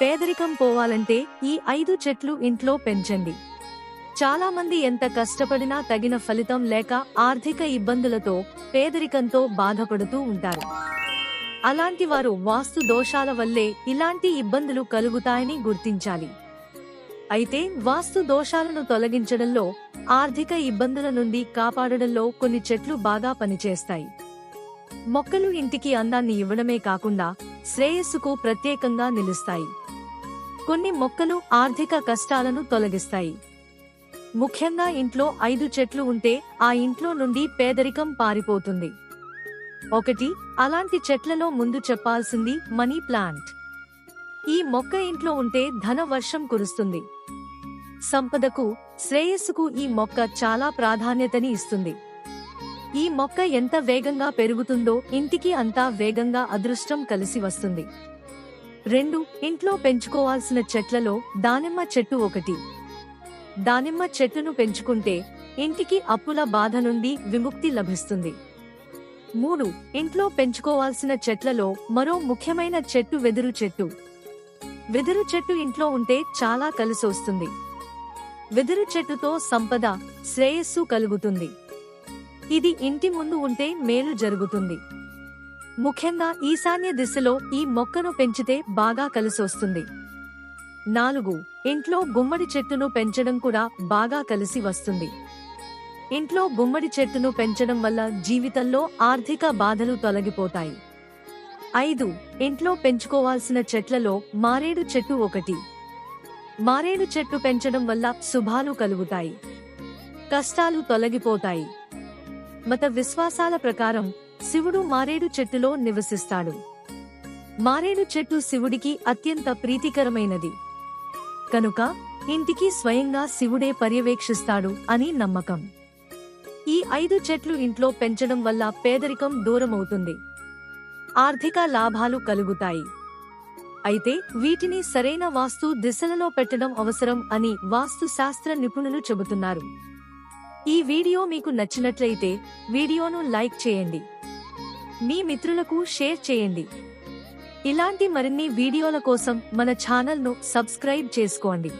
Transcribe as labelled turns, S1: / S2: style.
S1: పేదరికం పోవాలంటే ఈ ఐదు చెట్లు ఇంట్లో పెంచండి. చాలా మంది ఎంత కష్టపడినా తగిన ఫలితం లేక ఆర్థిక ఇబ్బందులతో పేదరికంతో బాధపడుతూ ఉంటారు. అలాంటి వారు వాస్తు దోషాల వల్లే ఇలాంటి ఇబ్బందులు కలుగుతాయని గుర్తించాలి. అయితే వాస్తు దోషాలను తొలగించడంలో ఆర్థిక ఇబ్బందుల నుండి కాపాడడంలో కొన్ని చెట్లు బాగా పనిచేస్తాయి. మొక్కలు ఇంటికి అందాన్ని ఇవ్వడమే కాకుండా శ్రేయస్సుకు ప్రత్యేకంగా నిలుస్తాయి. కొన్ని మొక్కలు ఆర్థిక కష్టాలను తొలగిస్తాయి. ముఖ్యంగా ఇంట్లో ఐదు చెట్లు ఉంటే ఆ ఇంట్లో నుండి పేదరికం పారిపోతుంది. ఒకటి అలాంటి చెట్లలో ముందు చెప్పాల్సింది మనీ ప్లాంట్. ఈ మొక్క ఇంట్లో ఉంటే ధన వర్షం కురుస్తుంది. సంపదకు శ్రేయస్సుకు ఈ మొక్క చాలా ప్రాధాన్యతని ఇస్తుంది. ఈ మొక్క ఎంత వేగంగా పెరుగుతుందో ఇంటికి అంతా వేగంగా అదృష్టం కలిసి వస్తుంది. రెండు ఇంట్లో పెంచుకోవాల్సిన చెట్లలో దానిమ్మ చెట్టు ఒకటి. దానిమ్మ చెట్టును పెంచుకుంటే ఇంటికి అప్పుల బాధ నుండి విముక్తి లభిస్తుంది. మూడు ఇంట్లో పెంచుకోవాల్సిన చెట్లలో మరో ముఖ్యమైన చెట్టు వెదురు చెట్టు. వెదురు చెట్టు ఇంట్లో ఉంటే చాలా కలిసొస్తుంది. వెదురు చెట్టుతో సంపద శ్రేయస్సు కలుగుతుంది. ఇది ఇంటి ముందు ఉంటే మేలు జరుగుతుంది. ముఖ్యంగా ఈశాన్య దిశలో ఈ మొక్కను పెంచితే బాగా కలిసొస్తుంది. నాలుగు ఇంట్లో గుమ్మడి చెట్టును పెంచడం కూడా బాగా కలిసి వస్తుంది. ఇంట్లో గుమ్మడి చెట్టును పెంచడం వల్ల జీవితంలో ఆర్థిక బాధలు తొలగిపోతాయి. ఐదు ఇంట్లో పెంచుకోవాల్సిన చెట్లలో మారేడు చెట్టు ఒకటి. మారేడు చెట్టు పెంచడం వల్ల శుభాలు కలుగుతాయి. కష్టాలు తొలగిపోతాయి. మత విశ్వాసాల ప్రకారం శివుడు మారేడు చెట్టులో నివసిస్తాడు. మారేడు చెట్టు శివుడికి అత్యంత ప్రీతికరమైనది. కనుక ఇంటికి స్వయంగా శివుడే పర్యవేక్షిస్తాడు అని నమ్మకం. ఈ ఐదు చెట్లు ఇంట్లో పెంచడం వల్ల పేదరికం దూరమవుతుంది. ఆర్థిక లాభాలు కలుగుతాయి. అయితే వీటిని సరైన వాస్తు దిశలలో పెట్టడం అవసరం అని వాస్తు శాస్త్ర నిపుణులు చెబుతున్నారు. ఈ వీడియో మీకు నచ్చినట్లయితే వీడియోను లైక్ చేయండి. మీ మిత్రులకు షేర్ చేయండి. ఇలాంటి మరిన్ని వీడియోల కోసం మన ఛానల్ను సబ్స్క్రైబ్ చేసుకోండి.